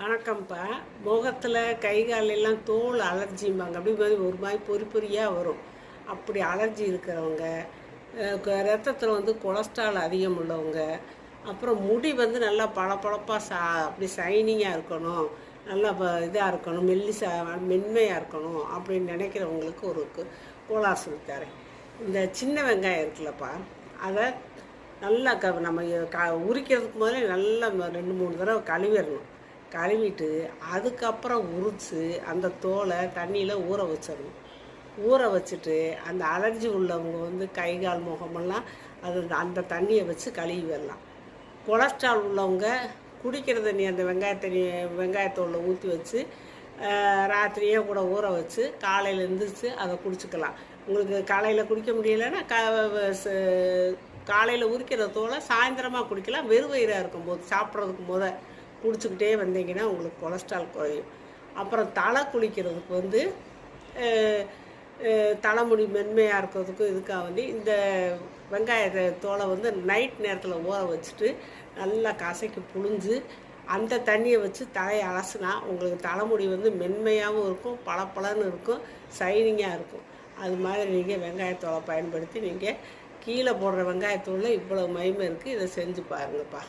வணக்கம்ப்பா. முகத்தில் கை காலெல்லாம் தோல் அலர்ஜிம்பாங்க. அப்படி மாதிரி ஒரு மாதிரி பொறி பொறியாக வரும். அப்படி அலர்ஜி இருக்கிறவங்க ரத்தத்தில் வந்து கொலஸ்ட்ரால் அதிகம் உள்ளவங்க அப்புறம் முடி வந்து நல்லா பளபளப்பாக சா அப்படி ஷைனிங்காக இருக்கணும் நல்லா இதாக இருக்கணும் மெல்லிசா மென்மையாக இருக்கணும் அப்படின்னு நினைக்கிறவங்களுக்கு ஒரு கோலா சொல்லித்தரேன் தரேன். இந்த சின்ன வெங்காயம் இருக்குல்லப்பா. அதை நல்லா க நம்ம க உரிக்கிறதுக்கு முதல்ல நல்லா ரெண்டு மூணு தடவை கழுவிடணும். கழுவிட்டு அதுக்கப்புறம் உரித்து அந்த தோலை தண்ணியில் ஊற வச்சிடணும். ஊற வச்சுட்டு அந்த அலர்ஜி உள்ளவங்க வந்து கை கால் முகமெல்லாம் அது அந்த தண்ணியை வச்சு கழுவி வரலாம் கொலஸ்ட்ரால் உள்ளவங்க குடிக்கிற தண்ணி அந்த வெங்காய தண்ணி வெங்காயத்தோலில் ஊற்றி வச்சு ராத்திரியே கூட ஊற வச்சு காலையில் எழுந்திரிச்சு அதை குடிச்சுக்கலாம். உங்களுக்கு காலையில் குடிக்க முடியலைன்னா கா காலையில் உரிக்கிற தோலை சாயந்தரமாக குடிக்கலாம். வெறும் வயிறாக இருக்கும்போது சாப்பிட்றதுக்கு முத குடிச்சுக்கிட்டே வந்தீங்கன்னா உங்களுக்கு கொலஸ்ட்ரால் குறையும். அப்புறம் தலை குளிக்கிறதுக்கு வந்து தலைமுடி மென்மையாக இருக்கிறதுக்கும் இதுக்காக வந்து இந்த வெங்காயத்தை தோலை வந்து நைட் நேரத்தில் ஊற வச்சுட்டு நல்லா கசைக்கு புழிஞ்சு அந்த தண்ணியை வச்சு தலையை அலசுனா உங்களுக்கு தலைமுடி வந்து மென்மையாகவும் இருக்கும் பளபளன்னு இருக்கும் ஷைனிங்காக இருக்கும். அது மாதிரி நீங்கள் வெங்காயத்தோலை பயன்படுத்தி நீங்கள் கீழே போடுற வெங்காயத்தூளில் இவ்வளோ மகிமை இருக்குது இதை செஞ்சு பாருங்கப்பா.